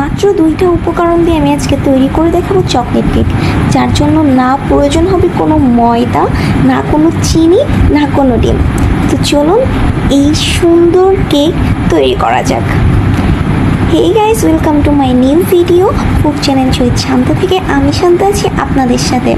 মাত্র দুইটা উপকরণ দিয়ে আমি আজকে তৈরি করে দেখাবো চকলেট কেক। যার জন্য না প্রয়োজন হবে কোনো ময়দা, না কোনো চিনি, না কোনো ডিম। তো চলুন এই সুন্দর কেক তৈরি করা যাক। Hey guys welcome to my new video food channel চৈত শান্ত থেকে আমি শান্ত আছি আপনাদের সাথে।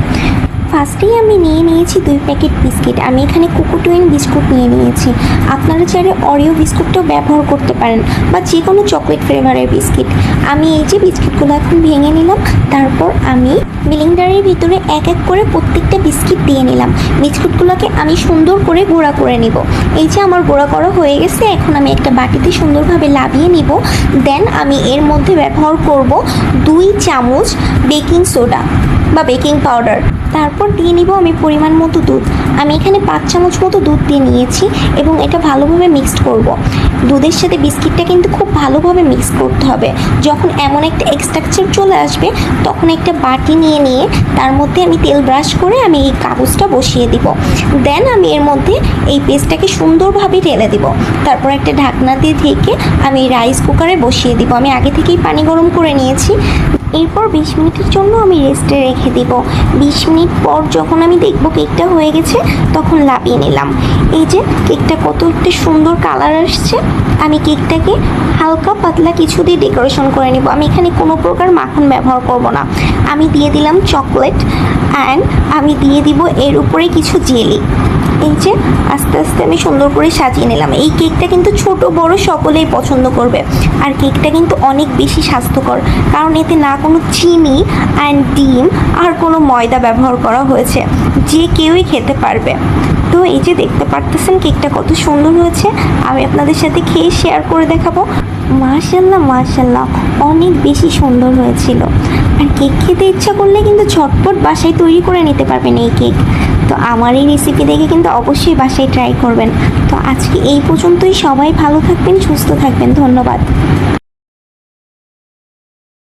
ফার্স্টেই আমি নিয়ে নিয়েছি দুই প্যাকেট বিস্কিট। আমি এখানে কুকুটুইন বিস্কুট নিয়ে নিয়েছি। আপনারা চাইলে অরিও বিস্কুটটাও ব্যবহার করতে পারেন বা যে কোনো চকলেট ফ্লেভারের বিস্কিট। আমি এই যে বিস্কিটগুলো এখন ভেঙে নিলাম, তারপর আমি মিলিংডারের ভিতরে এক এক করে প্রত্যেকটা বিস্কিট দিয়ে নিলাম। বিস্কুটগুলোকে আমি সুন্দর করে গুঁড়া করে নিব। এই যে আমার গুঁড়া করা হয়ে গেছে, এখন আমি একটা বাটিতে সুন্দরভাবে লাভিয়ে নিব। দেন আমি এর মধ্যে ব্যবহার করব দুই চামচ বেকিং সোডা বা বেকিং পাউডার। তারপর দিয়ে নিব আমি পরিমাণ মতো দুধ। আমি এখানে পাঁচ চামচ মতো দুধ দিয়ে নিয়েছি এবং এটা ভালোভাবে মিক্সড করব। দুধের সাথে বিস্কিটটা কিন্তু খুব ভালোভাবে মিক্স করতে হবে। যখন এমন একটা এক্সট্রাকচার চলে আসবে, তখন একটা বাটি নিয়ে নিয়ে তার মধ্যে আমি তেল ব্রাশ করে আমি এই কাগজটা বসিয়ে দিব। দেন আমি এর মধ্যে এই পেস্টটাকে সুন্দরভাবে ঢেলে দিব। তারপর একটা ঢাকনা দিয়ে ঢেকে আমি রাইস কুকারে বসিয়ে দিব। আমি আগে থেকেই পানি গরম করে নিয়েছি। এরপর বিশ মিনিটের জন্য আমি রেস্টে রেখে দিব। বিশ মিনিট পর যখন আমি দেখব কেকটা হয়ে গেছে, তখন লাপিয়ে নিলাম। এই যে কেকটা কত একটা সুন্দর কালার আসছে। আমি কেকটাকে হালকা পাতলা কিছু দিয়ে ডেকোরেশন করে নেব। আমি এখানে কোনো প্রকার মাখন ব্যবহার করব না। আমি দিয়ে দিলাম চকলেট অ্যান্ড আমি দিয়ে দিব এর উপরে কিছু জেলি এই যে আস্তে আস্তে আমি সুন্দর করে সাজিয়ে নিলাম। এই কেকটা কিন্তু ছোট, বড় সকলেই পছন্দ করবে। আর কেকটা কিন্তু অনেক বেশি স্বাস্থ্যকর, কারণ এতে না কোনো চিনি অ্যান্ড ডিম আর কোনো ময়দা ব্যবহার করা হয়েছে। যে কেউই খেতে পারবে। তো এই যে দেখতে পারতেছেন কেকটা কত সুন্দর হয়েছে। আমি আপনাদের সাথে খেয়ে শেয়ার করে দেখাবো। মার্শাল্লাহ মার্শাল্লাহ অনেক বেশি সুন্দর হয়েছিল। আর কেক খেতে ইচ্ছা করলে কিন্তু ঝটপট বাসায় তৈরি করে নিতে পারবেন এই কেক। তো আমার এই রেসিপি দেখে কিন্তু অবশ্যই বাসায় ট্রাই করবেন। তো আজকে এই পর্যন্তই। সবাই ভালো থাকবেন, সুস্থ থাকবেন। ধন্যবাদ।